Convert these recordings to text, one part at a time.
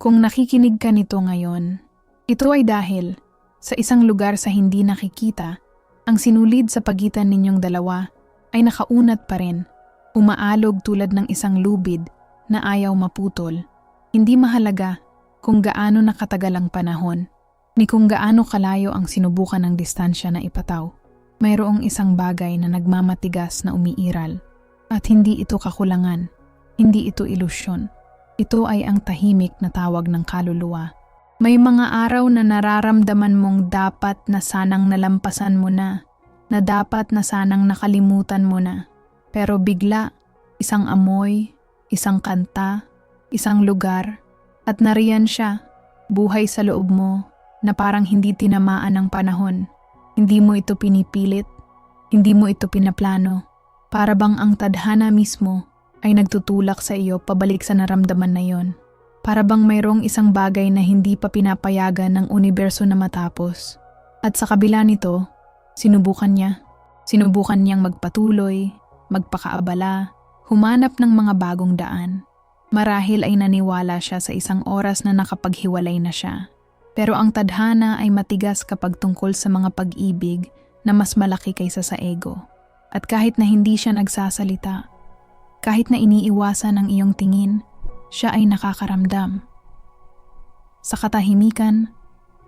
Kung nakikinig ka nito ngayon, ito ay dahil sa isang lugar sa hindi nakikita, ang sinulid sa pagitan ninyong dalawa ay nakaunat pa rin, umaalog tulad ng isang lubid na ayaw maputol. Hindi mahalaga kung gaano nakatagal ang panahon, ni kung gaano kalayo ang sinubukan ng distansya na ipataw. Mayroong isang bagay na nagmamatigas na umiiral at hindi ito kakulangan, hindi ito ilusyon. Ito ay ang tahimik na tawag ng kaluluwa. May mga araw na nararamdaman mong dapat na sanang nalampasan mo na, na dapat na sanang nakalimutan mo na. Pero bigla, isang amoy, isang kanta, isang lugar, at nariyan siya, buhay sa loob mo, na parang hindi tinamaan ng panahon. Hindi mo ito pinipilit, hindi mo ito pinaplano. Para bang ang tadhana mismo ay nagtutulak sa iyo pabalik sa naramdaman na yon. Para bang mayroong isang bagay na hindi pa pinapayagan ng universo na matapos. At sa kabila nito, sinubukan niya. Sinubukan niyang magpatuloy, magpakaabala, humanap ng mga bagong daan. Marahil ay naniwala siya sa isang oras na nakapaghiwalay na siya. Pero ang tadhana ay matigas kapag tungkol sa mga pag-ibig na mas malaki kaysa sa ego. At kahit na hindi siya nagsasalita, kahit na iniiwasan ang iyong tingin, siya ay nakakaramdam. Sa katahimikan,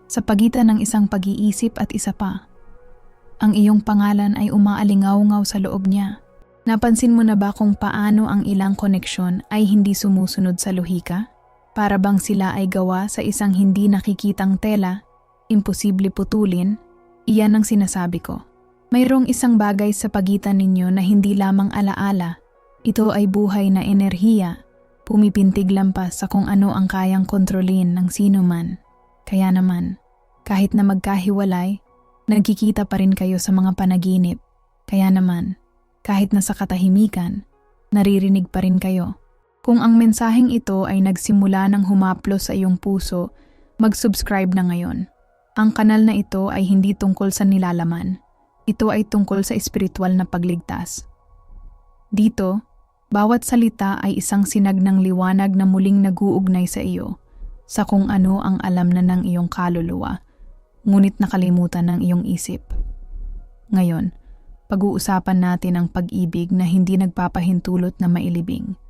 sa pagitan ng isang pag-iisip at isa pa, ang iyong pangalan ay umaalingaw-ngaw sa loob niya. Napansin mo na ba kung paano ang ilang koneksyon ay hindi sumusunod sa lohika? Para bang sila ay gawa sa isang hindi nakikitang tela, imposible putulin, iyan ang sinasabi ko. Mayroong isang bagay sa pagitan ninyo na hindi lamang alaala, ito ay buhay na enerhiya pumipintig lampas sa kung ano ang kayang kontrolin ng sino man. Kaya naman, kahit na magkahiwalay, nagkikita pa rin kayo sa mga panaginip. Kaya naman, kahit na sa katahimikan, naririnig pa rin kayo. Kung ang mensaheng ito ay nagsimula ng humaplo sa iyong puso, mag-subscribe na ngayon. Ang kanal na ito ay hindi tungkol sa nilalaman. Ito ay tungkol sa espiritual na pagligtas. Dito, bawat salita ay isang sinag ng liwanag na muling naguugnay sa iyo, sa kung ano ang alam na ng iyong kaluluwa, ngunit nakalimutan ng iyong isip. Ngayon, pag-uusapan natin ang pag-ibig na hindi nagpapahintulot na mailibing.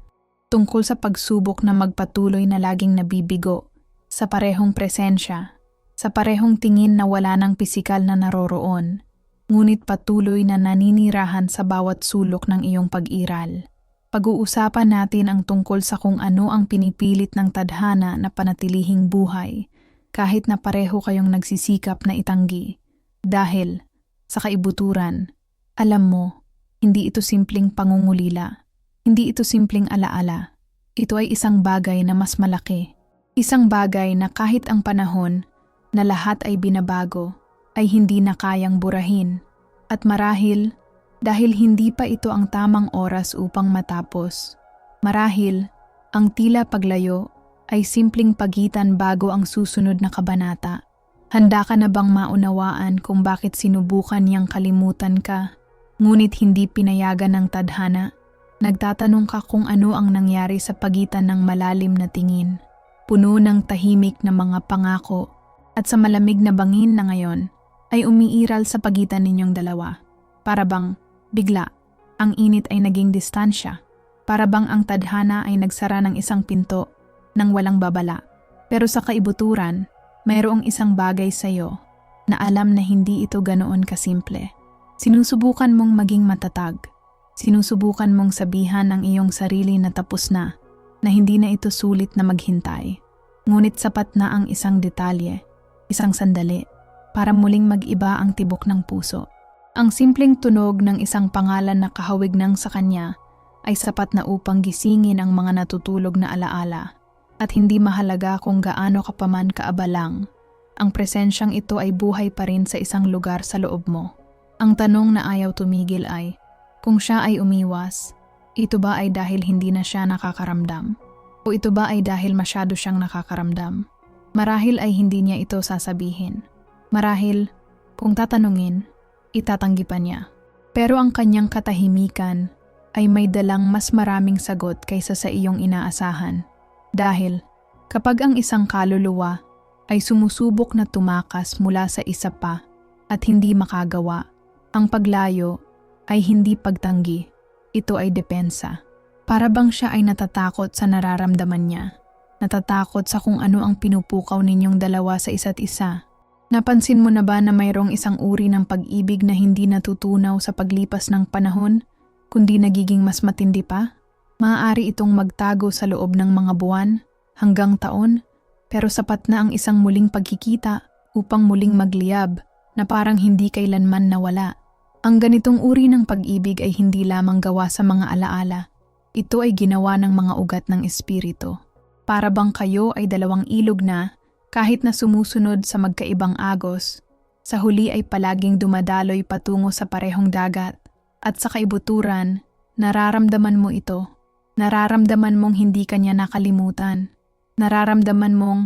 Tungkol sa pagsubok na magpatuloy na laging nabibigo, sa parehong presensya, sa parehong tingin na wala ng pisikal na naroroon, ngunit patuloy na naninirahan sa bawat sulok ng iyong pag-iral. Pag-uusapan natin ang tungkol sa kung ano ang pinipilit ng tadhana na panatilihing buhay kahit na pareho kayong nagsisikap na itanggi. Dahil, sa kaibuturan, alam mo, hindi ito simpleng pangungulila. Hindi ito simpleng alaala. Ito ay isang bagay na mas malaki. Isang bagay na kahit ang panahon na lahat ay binabago, ay hindi na kayang burahin. At marahil, dahil hindi pa ito ang tamang oras upang matapos. Marahil, ang tila paglayo ay simpleng pagitan bago ang susunod na kabanata. Handa ka na bang maunawaan kung bakit sinubukan niyang kalimutan ka, ngunit hindi pinayagan ng tadhana? Nagtatanong ka kung ano ang nangyari sa pagitan ng malalim na tingin, puno ng tahimik na mga pangako, at sa malamig na bangin na ngayon ay umiiral sa pagitan ninyong dalawa. Para bang Bigla, ang init ay naging distansya. Para bang ang tadhana ay nagsara ng isang pinto nang walang babala. Pero sa kaibuturan, mayroong isang bagay sa iyo na alam na hindi ito ganoon kasimple. Sinusubukan mong maging matatag. Sinusubukan mong sabihan ang iyong sarili na tapos na, na hindi na ito sulit na maghintay. Ngunit sapat na ang isang detalye, isang sandali, para muling mag-iba ang tibok ng puso. Ang simpleng tunog ng isang pangalan na kahawig ng sa kanya ay sapat na upang gisingin ang mga natutulog na alaala at hindi mahalaga kung gaano ka pa man kaabalang. Ang presensyang ito ay buhay pa rin sa isang lugar sa loob mo. Ang tanong na ayaw tumigil ay, kung siya ay umiwas, ito ba ay dahil hindi na siya nakakaramdam? O ito ba ay dahil masyado siyang nakakaramdam? Marahil ay hindi niya ito sasabihin. Marahil, kung tatanungin, itatanggi pa niya. Pero ang kanyang katahimikan ay may dalang mas maraming sagot kaysa sa iyong inaasahan. Dahil, Kapag ang isang kaluluwa ay sumusubok na tumakas mula sa isa pa at hindi makagawa, ang paglayo ay hindi pagtanggi. Ito ay depensa. Para bang siya ay natatakot sa nararamdaman niya. Natatakot sa kung ano ang pinupukaw ninyong dalawa sa isa't isa. Napansin mo na ba na mayroong isang uri ng pag-ibig na hindi natutunaw sa paglipas ng panahon, kundi nagiging mas matindi pa? Maaari itong magtago sa loob ng mga buwan, hanggang taon, pero sapat na ang isang muling pagkikita upang muling magliyab na parang hindi kailanman nawala. Ang ganitong uri ng pag-ibig ay hindi lamang gawa sa mga alaala. Ito ay ginawa ng mga ugat ng espiritu. Para bang kayo ay dalawang ilog na, kahit na sumusunod sa magkaibang agos, sa huli ay palaging dumadaloy patungo sa parehong dagat. At sa kaibuturan, nararamdaman mo ito. Nararamdaman mong hindi kanya nakalimutan. Nararamdaman mong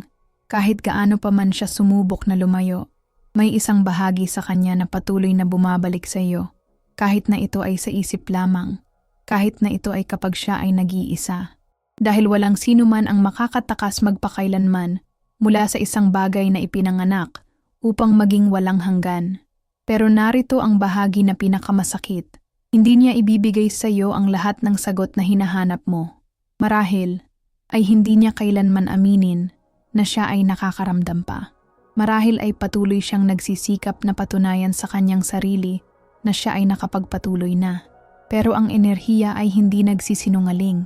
kahit gaano pa man siya sumubok na lumayo, may isang bahagi sa kanya na patuloy na bumabalik sa iyo, kahit na ito ay sa isip lamang, kahit na ito ay kapag siya ay nag-iisa. Dahil walang sino man ang makakatakas magpakailanman mula sa isang bagay na ipinanganak upang maging walang hanggan. Pero narito ang bahagi na pinakamasakit. Hindi niya ibibigay sa iyo ang lahat ng sagot na hinahanap mo. Marahil, ay hindi niya kailanman aminin na siya ay nakakaramdam pa. Marahil ay patuloy siyang nagsisikap na patunayan sa kanyang sarili na siya ay nakapagpatuloy na. Pero ang enerhiya ay hindi nagsisinungaling.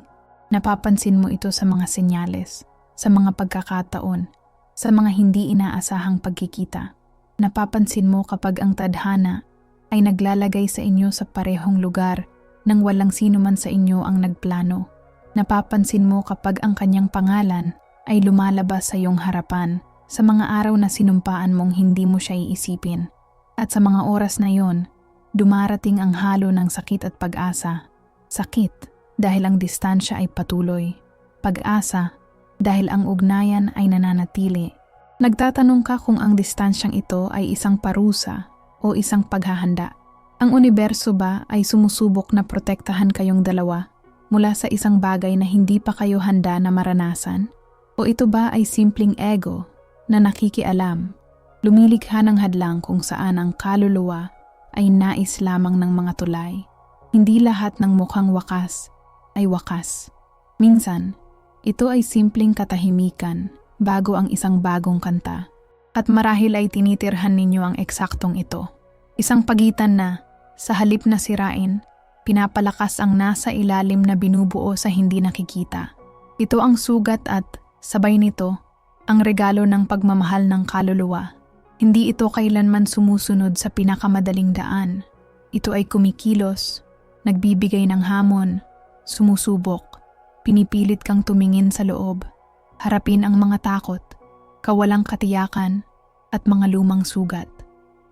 Napapansin mo ito sa mga senyales, sa mga pagkakataon, sa mga hindi inaasahang pagkikita. Napapansin mo kapag ang tadhana ay naglalagay sa inyo sa parehong lugar nang walang sino man sa inyo ang nagplano Napapansin mo kapag ang kanyang pangalan ay lumalabas sa iyong harapan sa mga araw na sinumpaan mong hindi mo siya iisipin. At sa mga oras na yon, dumarating ang halo ng sakit at pag-asa. Sakit dahil ang distansya ay patuloy. Pag-asa dahil ang ugnayan ay nananatili. Nagtatanong ka kung ang distansyang ito ay isang parusa o isang paghahanda. Ang universo ba ay sumusubok na protektahan kayong dalawa mula sa isang bagay na hindi pa kayo handa na maranasan? O ito ba ay simpleng ego na nakikialam, lumilikha ng hadlang kung saan ang kaluluwa ay nais lamang ng mga tulay? Hindi lahat ng mukhang wakas ay wakas. Minsan, ito ay simpleng katahimikan bago ang isang bagong kanta. At marahil ay tinitirhan ninyo ang eksaktong ito. Isang pagitan na, sa halip na sirain, pinapalakas ang nasa ilalim na binubuo sa hindi nakikita. Ito ang sugat at, sabay nito, ang regalo ng pagmamahal ng kaluluwa. Hindi ito kailanman sumusunod sa pinakamadaling daan. Ito ay kumikilos, nagbibigay ng hamon, sumusubok, pinipilit kang tumingin sa loob, harapin ang mga takot, kawalang katiyakan, at mga lumang sugat.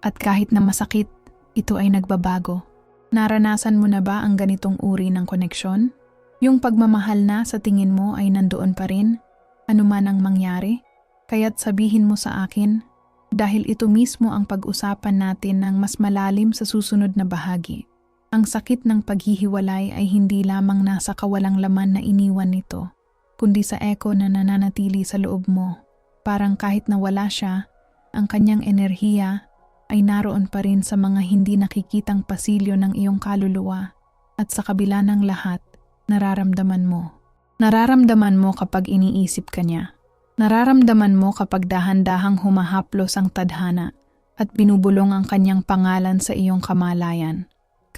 At kahit na masakit, ito ay nagbabago. Naranasan mo na ba ang ganitong uri ng koneksyon? Yung pagmamahal na sa tingin mo ay nandoon pa rin, anuman ang mangyari? Kaya't sabihin mo sa akin, dahil ito mismo ang pag-usapan natin ng mas malalim sa susunod na bahagi. Ang sakit ng paghihiwalay ay hindi lamang nasa kawalang laman na iniwan nito, kundi sa eko na nananatili sa loob mo. Parang kahit nawala siya, ang kanyang enerhiya ay naroon pa rin sa mga hindi nakikitang pasilyo ng iyong kaluluwa at sa kabila ng lahat, nararamdaman mo. Nararamdaman mo kapag iniisip ka niya. Nararamdaman mo kapag dahan-dahang humahaplos ang tadhana at binubulong ang kanyang pangalan sa iyong kamalayan.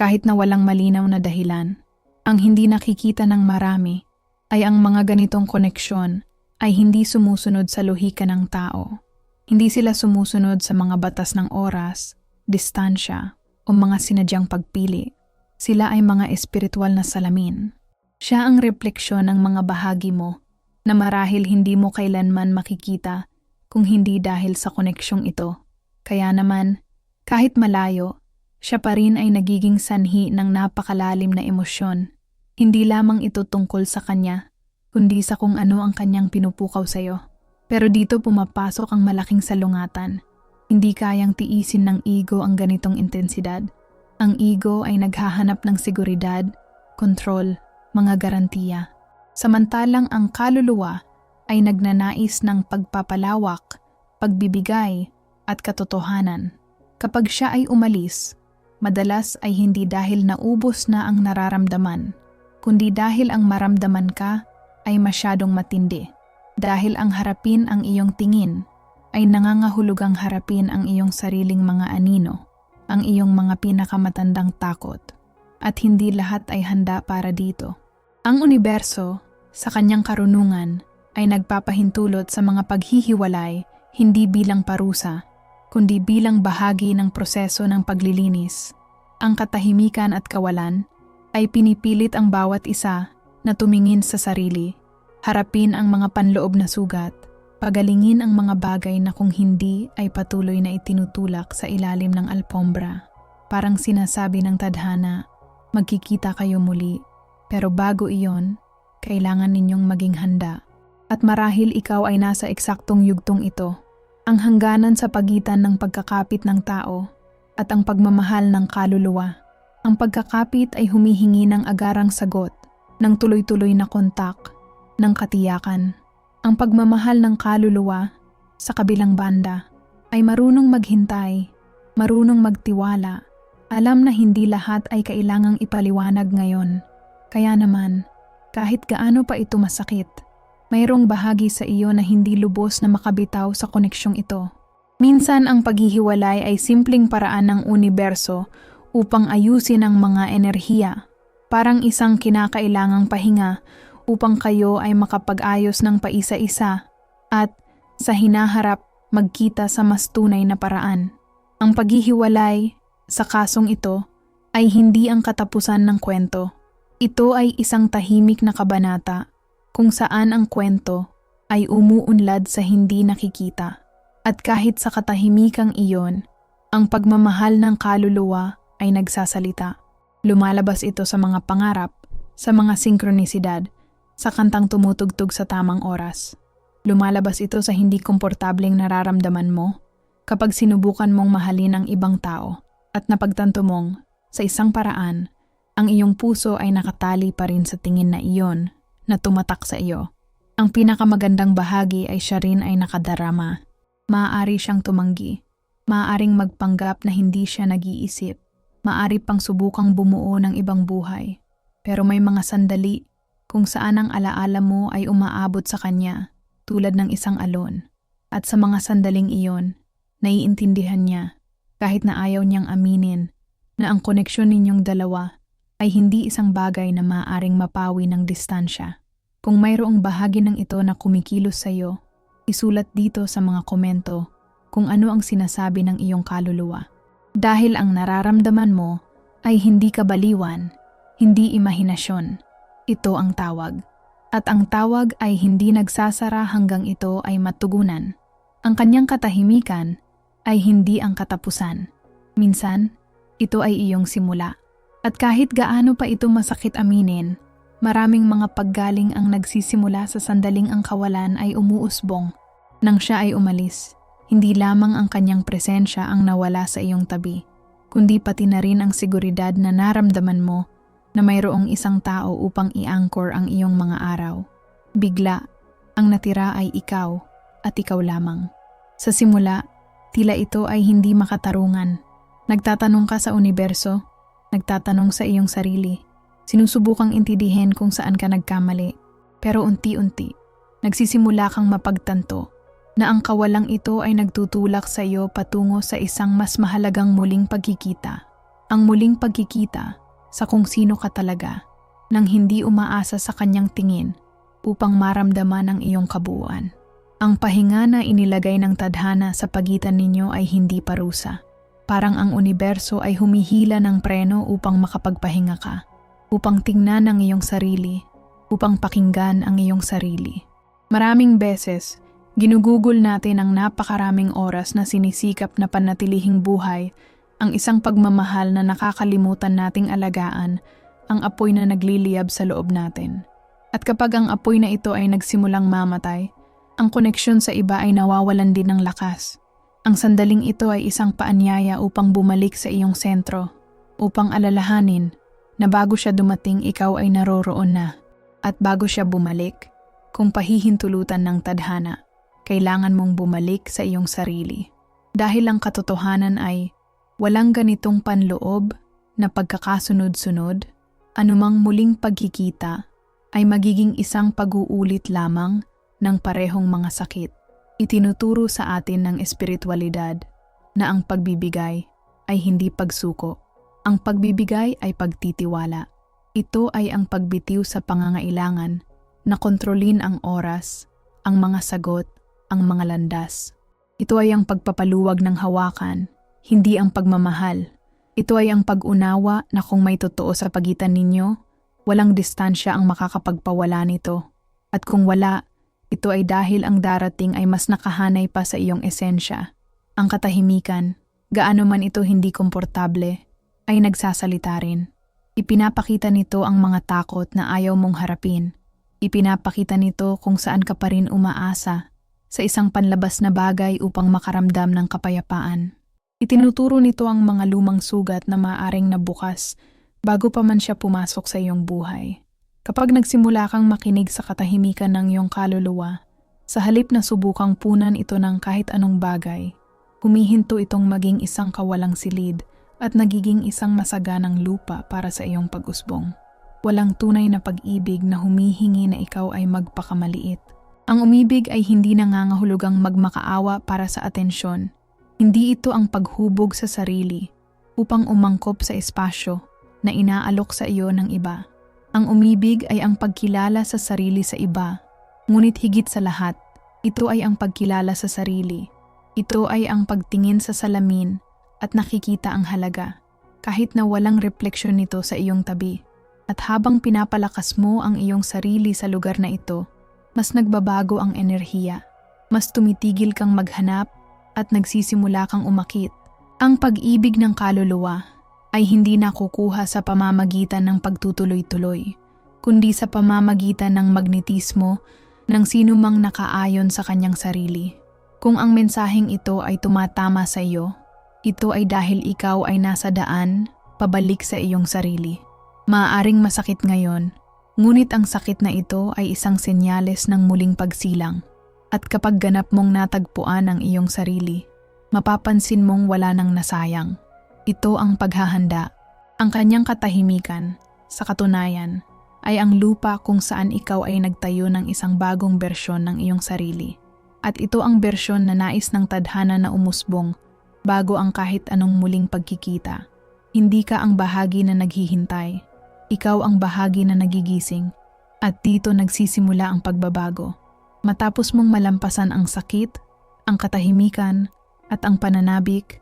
Kahit na walang malinaw na dahilan, ang hindi nakikita ng marami ay ang mga ganitong koneksyon ay hindi sumusunod sa lohika ng tao hindi sila sumusunod sa mga batas ng oras, distansya, o mga sinadyang pagpili. Sila ay mga espiritual na salamin. Siya ang refleksyon ng mga bahagi mo na marahil hindi mo kailanman makikita kung hindi dahil sa koneksyong ito. Kaya naman, kahit malayo, siya pa rin ay nagiging sanhi ng napakalalim na emosyon. Hindi lamang ito tungkol sa kanya, kundi sa kung ano ang kanyang pinupukaw sa iyo. Pero dito pumapasok ang malaking salungatan. Hindi kayang tiisin ng ego ang ganitong intensidad. Ang ego ay naghahanap ng seguridad, kontrol, mga garantiya. Samantalang ang kaluluwa ay nagnanais ng pagpapalawak, pagbibigay, at katotohanan. Kapag siya ay umalis, madalas ay hindi dahil naubos na ang nararamdaman, kundi dahil ang maramdaman ka ay masyadong matindi. Dahil ang harapin ang iyong tingin, ay nangangahulugang harapin ang iyong sariling mga anino, ang iyong mga pinakamatandang takot. At hindi lahat ay handa para dito. Ang universo, sa kanyang karunungan, ay nagpapahintulot sa mga paghihiwalay hindi bilang parusa, kundi bilang bahagi ng proseso ng paglilinis. Ang katahimikan at kawalan ay pinipilit ang bawat isa na tumingin sa sarili, harapin ang mga panloob na sugat, pagalingin ang mga bagay na kung hindi ay patuloy na itinutulak sa ilalim ng alpombra. Parang sinasabi ng tadhana, magkikita kayo muli, pero bago iyon, kailangan ninyong maging handa. At marahil ikaw ay nasa eksaktong yugtong ito, ang hangganan sa pagitan ng pagkakapit ng tao at ang pagmamahal ng kaluluwa. Ang pagkakapit ay humihingi ng agarang sagot, ng tuloy-tuloy na kontak, ng katiyakan. Ang pagmamahal ng kaluluwa sa kabilang banda ay marunong maghintay, marunong magtiwala, alam na hindi lahat ay kailangang ipaliwanag ngayon. Kaya naman, kahit gaano pa ito masakit, mayroong bahagi sa iyo na hindi lubos na makabitaw sa koneksyong ito. Minsan ang paghihiwalay ay simpleng paraan ng universo upang ayusin ang mga enerhiya, parang isang kinakailangang pahinga upang kayo ay makapag-ayos ng paisa-isa at sa hinaharap magkita sa mas tunay na paraan. Ang paghihiwalay sa kasong ito ay hindi ang katapusan ng kwento. Ito ay isang tahimik na kabanata kung saan ang kwento ay umuunlad sa hindi nakikita. At kahit sa katahimikang iyon, ang pagmamahal ng kaluluwa ay nagsasalita. Lumalabas ito sa mga pangarap, sa mga sinkronisidad, sa kantang tumutugtog sa tamang oras. Lumalabas ito sa hindi komportableng nararamdaman mo kapag sinubukan mong mahalin ang ibang tao at napagtanto mong, sa isang paraan, ang iyong puso ay nakatali pa rin sa tingin na iyon na tumatak sa iyo. Ang pinakamagandang bahagi ay siya rin ay nakadarama. Maaari siyang tumanggi. Maaaring magpanggap na hindi siya nag-iisip. Maari pang subukang bumuo ng ibang buhay. Pero may mga sandali kung saan ang alaala mo ay umaabot sa kanya tulad ng isang alon. At sa mga sandaling iyon, naiintindihan niya kahit na ayaw niyang aminin na ang koneksyon ninyong dalawa ay hindi isang bagay na maaaring mapawi ng distansya. Kung mayroong bahagi ng ito na kumikilos sa iyo, isulat dito sa mga komento kung ano ang sinasabi ng iyong kaluluwa. Dahil ang nararamdaman mo ay hindi kabaliwan, hindi imahinasyon. Ito ang tawag. At ang tawag ay hindi nagsasara hanggang ito ay matugunan. Ang kanyang katahimikan ay hindi ang katapusan. Minsan, ito ay iyong simula. At kahit gaano pa ito masakit aminin, Maraming mga paggaling ang nagsisimula sa sandaling ang kawalan ay umuusbong. Nang siya ay umalis, hindi lamang ang kanyang presensya ang nawala sa iyong tabi, kundi pati na rin ang seguridad na naramdaman mo na mayroong isang tao upang i-anchor ang iyong mga araw. Bigla, ang natira ay ikaw at ikaw lamang. Sa simula, tila ito ay hindi makatarungan. Nagtatanong ka sa universo, nagtatanong sa iyong sarili, Sinusubukang intindihin kung saan ka nagkamali, pero unti-unti, nagsisimula kang mapagtanto na ang kawalang ito ay nagtutulak sa iyo patungo sa isang mas mahalagang muling pagkikita. Ang muling pagkikita sa kung sino ka talaga nang hindi umaasa sa kanyang tingin upang maramdaman ang iyong kabuuan. Ang pahinga na inilagay ng tadhana sa pagitan ninyo ay hindi parusa. Parang ang universo ay humihila ng preno upang makapagpahinga ka upang tingnan ang iyong sarili, upang pakinggan ang iyong sarili. Maraming beses, ginugugol natin ang napakaraming oras na sinisikap na panatilihing buhay ang isang pagmamahal na nakakalimutan nating alagaan ang apoy na nagliliyab sa loob natin. At kapag ang apoy na ito ay nagsimulang mamatay, ang koneksyon sa iba ay nawawalan din ng lakas. Ang sandaling ito ay isang paanyaya upang bumalik sa iyong sentro, upang alalahanin na bago siya dumating ikaw ay naroroon na at bago siya bumalik, kung pahihintulutan ng tadhana, kailangan mong bumalik sa iyong sarili. Dahil ang katotohanan ay walang ganitong panloob na pagkakasunod-sunod, anumang muling pagkikita ay magiging isang pag-uulit lamang ng parehong mga sakit. Itinuturo sa atin ng espiritualidad na ang pagbibigay ay hindi pagsuko. Ang pagbibigay ay pagtitiwala. Ito ay ang pagbitiw sa pangangailangan na kontrolin ang oras, ang mga sagot, ang mga landas. Ito ay ang pagpapaluwag ng hawakan, hindi ang pagmamahal. Ito ay ang pag-unawa na kung may totoo sa pagitan ninyo, walang distansya ang makakapagpawala nito. At kung wala, ito ay dahil ang darating ay mas nakahanay pa sa iyong esensya. Ang katahimikan, gaano man ito hindi komportable, ay nagsasalita rin. Ipinapakita nito ang mga takot na ayaw mong harapin. Ipinapakita nito kung saan ka pa rin umaasa sa isang panlabas na bagay upang makaramdam ng kapayapaan. Itinuturo nito ang mga lumang sugat na maaring nabukas bago pa man siya pumasok sa iyong buhay. Kapag nagsimula kang makinig sa katahimikan ng iyong kaluluwa, sa halip na subukang punan ito ng kahit anong bagay, humihinto itong maging isang kawalang silid at nagiging isang masaganang lupa para sa iyong pag-usbong. Walang tunay na pag-ibig na humihingi na ikaw ay magpakamaliit. Ang umibig ay hindi nangangahulugang magmakaawa para sa atensyon. Hindi ito ang paghubog sa sarili upang umangkop sa espasyo na inaalok sa iyo ng iba. Ang umibig ay ang pagkilala sa sarili sa iba, ngunit higit sa lahat, ito ay ang pagkilala sa sarili. Ito ay ang pagtingin sa salamin at nakikita ang halaga, kahit na walang refleksyon nito sa iyong tabi. At habang pinapalakas mo ang iyong sarili sa lugar na ito, mas nagbabago ang enerhiya. Mas tumitigil kang maghanap at nagsisimula kang umakit. Ang pag-ibig ng kaluluwa ay hindi nakukuha sa pamamagitan ng pagtutuloy-tuloy, kundi sa pamamagitan ng magnetismo ng sino mang nakaayon sa kanyang sarili. Kung ang mensaheng ito ay tumatama sa iyo, ito ay dahil ikaw ay nasa daan pabalik sa iyong sarili. Maaaring masakit ngayon, ngunit ang sakit na ito ay isang senyales ng muling pagsilang. At kapag ganap mong natagpuan ang iyong sarili, mapapansin mong wala nang nasayang. Ito ang paghahanda. Ang kanyang katahimikan, sa katunayan, ay ang lupa kung saan ikaw ay nagtayo ng isang bagong bersyon ng iyong sarili. At ito ang bersyon na nais ng tadhana na umusbong bago ang kahit anong muling pagkikita. Hindi ka ang bahagi na naghihintay ikaw ang bahagi na nagigising at dito nagsisimula ang pagbabago. Matapos mong malampasan ang sakit, ang katahimikan, at ang pananabik,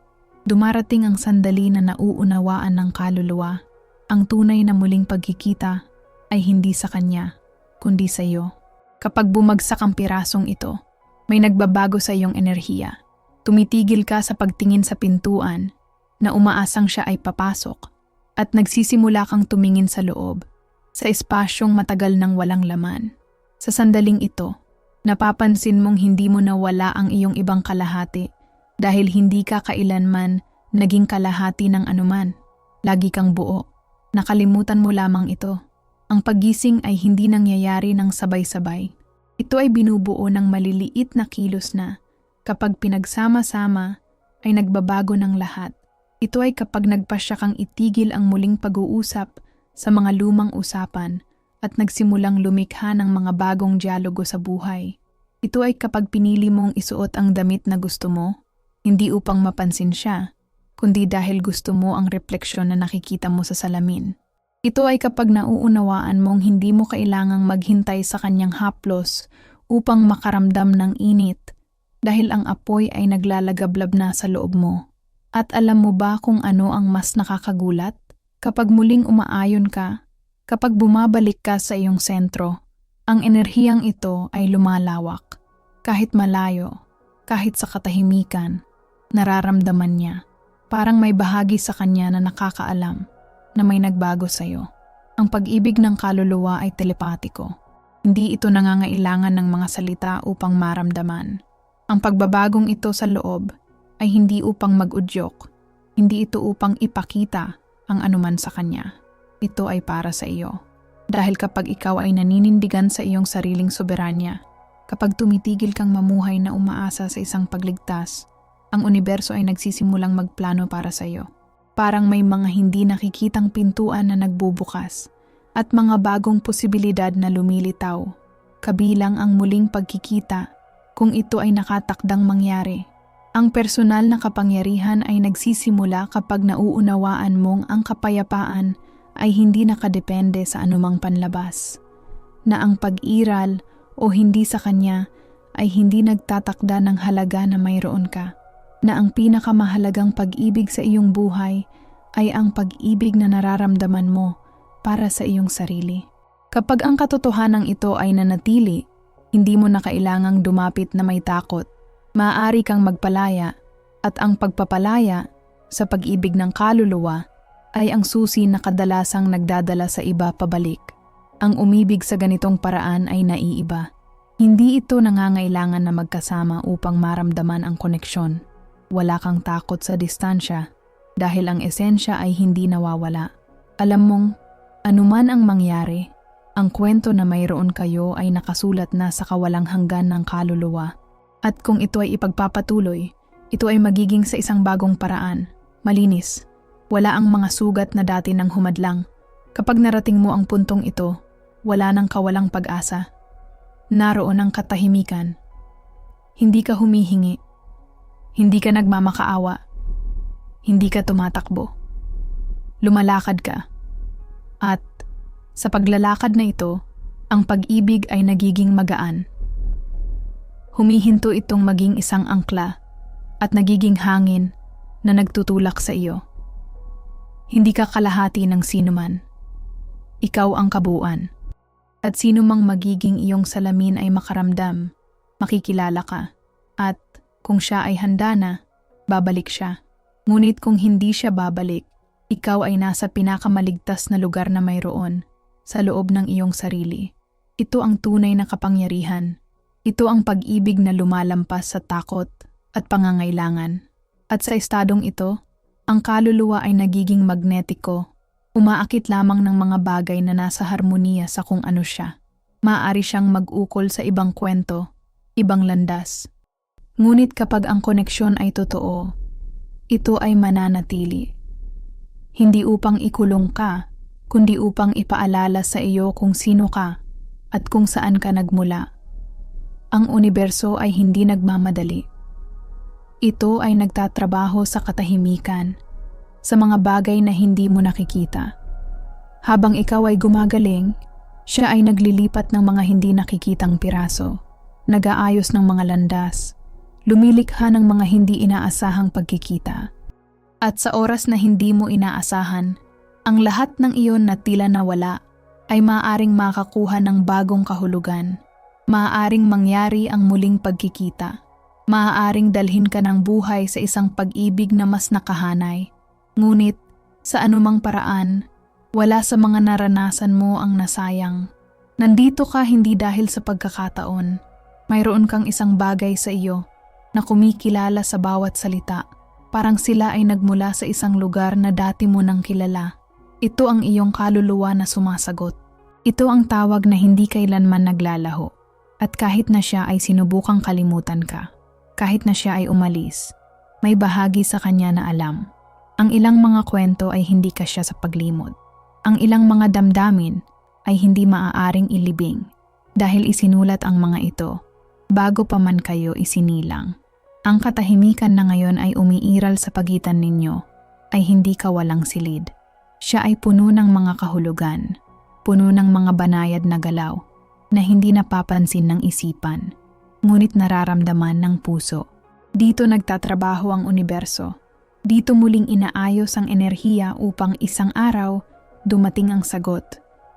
dumarating ang sandali na nauunawaan ng kaluluwa. Ang tunay na muling pagkikita ay hindi sa kanya, kundi sa iyo. Kapag bumagsak ang pirasong ito, may nagbabago sa iyong enerhiya. Tumitigil ka sa pagtingin sa pintuan na umaasang siya ay papasok at nagsisimula kang tumingin sa loob, sa espasyong matagal nang walang laman. Sa sandaling ito, napapansin mong hindi mo nawala ang iyong ibang kalahati dahil hindi ka kailanman naging kalahati ng anuman. Lagi kang buo. Nakalimutan mo lamang ito. Ang pagising ay hindi nangyayari ng sabay-sabay. Ito ay binubuo ng maliliit na kilos na, kapag pinagsama-sama, ay nagbabago ng lahat. Ito ay kapag nagpasya kang itigil ang muling pag-uusap sa mga lumang usapan at nagsimulang lumikha ng mga bagong dialogo sa buhay. Ito ay kapag pinili mong isuot ang damit na gusto mo, hindi upang mapansin siya, kundi dahil gusto mo ang refleksyon na nakikita mo sa salamin. Ito ay kapag nauunawaan mong hindi mo kailangang maghintay sa kanyang haplos upang makaramdam ng init dahil ang apoy ay naglalagablab na sa loob mo. At alam mo ba kung ano ang mas nakakagulat? Kapag muling umaayon ka, kapag bumabalik ka sa iyong sentro, ang enerhiyang ito ay lumalawak. Kahit malayo, kahit sa katahimikan, nararamdaman niya. Parang may bahagi sa kanya na nakakaalam na may nagbago sa iyo. Ang pag-ibig ng kaluluwa ay telepatiko. Hindi ito nangangailangan ng mga salita upang maramdaman. Ang pagbabagong ito sa loob ay hindi upang mag-udyok, hindi ito upang ipakita ang anuman sa kanya. Ito ay para sa iyo. Dahil kapag ikaw ay naninindigan sa iyong sariling soberanya, kapag tumitigil kang mamuhay na umaasa sa isang pagligtas, ang universo ay nagsisimulang magplano para sa iyo. Parang may mga hindi nakikitang pintuan na nagbubukas at mga bagong posibilidad na lumilitaw, kabilang ang muling pagkikita kung ito ay nakatakdang mangyari. Ang personal na kapangyarihan ay nagsisimula kapag nauunawaan mong ang kapayapaan ay hindi nakadepende sa anumang panlabas. Na ang pag-iral o hindi sa kanya ay hindi nagtatakda ng halaga na mayroon ka. Na ang pinakamahalagang pag-ibig sa iyong buhay ay ang pag-ibig na nararamdaman mo para sa iyong sarili. Kapag ang katotohanan ito ay nanatili, hindi mo na kailangang dumapit na may takot maaari kang magpalaya at ang pagpapalaya sa pag-ibig ng kaluluwa ay ang susi na kadalasang nagdadala sa iba pabalik. Ang umibig sa ganitong paraan ay naiiba. Hindi ito nangangailangan na magkasama upang maramdaman ang koneksyon. Wala kang takot sa distansya dahil ang esensya ay hindi nawawala. Alam mong, anuman ang mangyari, ang kwento na mayroon kayo ay nakasulat na sa kawalang hanggan ng kaluluwa at kung ito ay ipagpapatuloy, ito ay magiging sa isang bagong paraan, malinis. Wala ang mga sugat na dati nang humadlang. Kapag narating mo ang puntong ito, wala nang kawalang pag-asa. Naroon ang katahimikan. Hindi ka humihingi. Hindi ka nagmamakaawa. Hindi ka tumatakbo. Lumalakad ka. At sa paglalakad na ito, ang pag-ibig ay nagiging magaan humihinto itong maging isang angkla at nagiging hangin na nagtutulak sa iyo. Hindi ka kalahati ng sinuman. Ikaw ang kabuuan. At sino mang magiging iyong salamin ay makaramdam, makikilala ka. At kung siya ay handa na, babalik siya. Ngunit kung hindi siya babalik, ikaw ay nasa pinakamaligtas na lugar na mayroon, sa loob ng iyong sarili. Ito ang tunay na kapangyarihan ito ang pag-ibig na lumalampas sa takot at pangangailangan. At sa estadong ito, ang kaluluwa ay nagiging magnetiko, umaakit lamang ng mga bagay na nasa harmonia sa kung ano siya. Maaari siyang mag-ukol sa ibang kwento, ibang landas. Ngunit kapag ang koneksyon ay totoo, ito ay mananatili. Hindi upang ikulong ka, kundi upang ipaalala sa iyo kung sino ka at kung saan ka nagmula. Ang universo ay hindi nagmamadali. Ito ay nagtatrabaho sa katahimikan, sa mga bagay na hindi mo nakikita. Habang ikaw ay gumagaling, siya ay naglilipat ng mga hindi nakikitang piraso, nag-aayos ng mga landas, lumilikha ng mga hindi inaasahang pagkikita. At sa oras na hindi mo inaasahan, ang lahat ng iyon na tila nawala ay maaaring makakuha ng bagong kahulugan maaaring mangyari ang muling pagkikita. Maaaring dalhin ka ng buhay sa isang pag-ibig na mas nakahanay. Ngunit, sa anumang paraan, wala sa mga naranasan mo ang nasayang. Nandito ka hindi dahil sa pagkakataon. Mayroon kang isang bagay sa iyo na kumikilala sa bawat salita. Parang sila ay nagmula sa isang lugar na dati mo nang kilala. Ito ang iyong kaluluwa na sumasagot. Ito ang tawag na hindi kailanman naglalaho. At kahit na siya ay sinubukang kalimutan ka, kahit na siya ay umalis, may bahagi sa kanya na alam. Ang ilang mga kwento ay hindi ka siya sa paglimot. Ang ilang mga damdamin ay hindi maaaring ilibing dahil isinulat ang mga ito bago pa man kayo isinilang. Ang katahimikan na ngayon ay umiiral sa pagitan ninyo ay hindi kawalang silid. Siya ay puno ng mga kahulugan, puno ng mga banayad na galaw, na hindi napapansin ng isipan, ngunit nararamdaman ng puso. Dito nagtatrabaho ang universo. Dito muling inaayos ang enerhiya upang isang araw dumating ang sagot.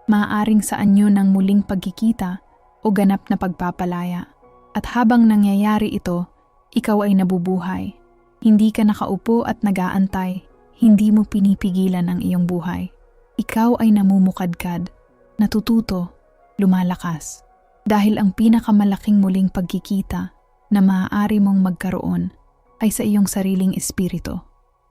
Maaaring sa anyo ng muling pagkikita o ganap na pagpapalaya. At habang nangyayari ito, ikaw ay nabubuhay. Hindi ka nakaupo at nagaantay. Hindi mo pinipigilan ang iyong buhay. Ikaw ay namumukadkad, natututo lumalakas dahil ang pinakamalaking muling pagkikita na maaari mong magkaroon ay sa iyong sariling espiritu.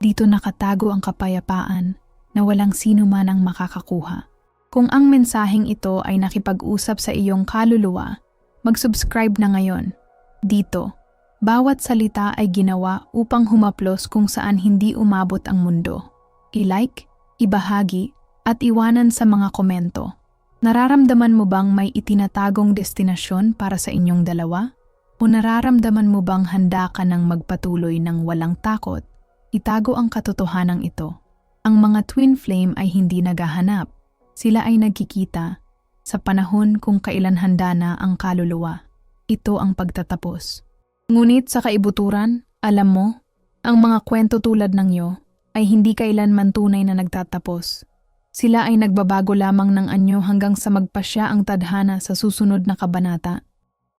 Dito nakatago ang kapayapaan na walang sino man ang makakakuha. Kung ang mensaheng ito ay nakipag-usap sa iyong kaluluwa, mag-subscribe na ngayon. Dito, bawat salita ay ginawa upang humaplos kung saan hindi umabot ang mundo. I-like, ibahagi, at iwanan sa mga komento. Nararamdaman mo bang may itinatagong destinasyon para sa inyong dalawa? O nararamdaman mo bang handa ka ng magpatuloy ng walang takot? Itago ang katotohanan ito. Ang mga twin flame ay hindi naghahanap. Sila ay nagkikita sa panahon kung kailan handa na ang kaluluwa. Ito ang pagtatapos. Ngunit sa kaibuturan, alam mo, ang mga kwento tulad ng iyo ay hindi kailanman tunay na nagtatapos. Sila ay nagbabago lamang ng anyo hanggang sa magpasya ang tadhana sa susunod na kabanata.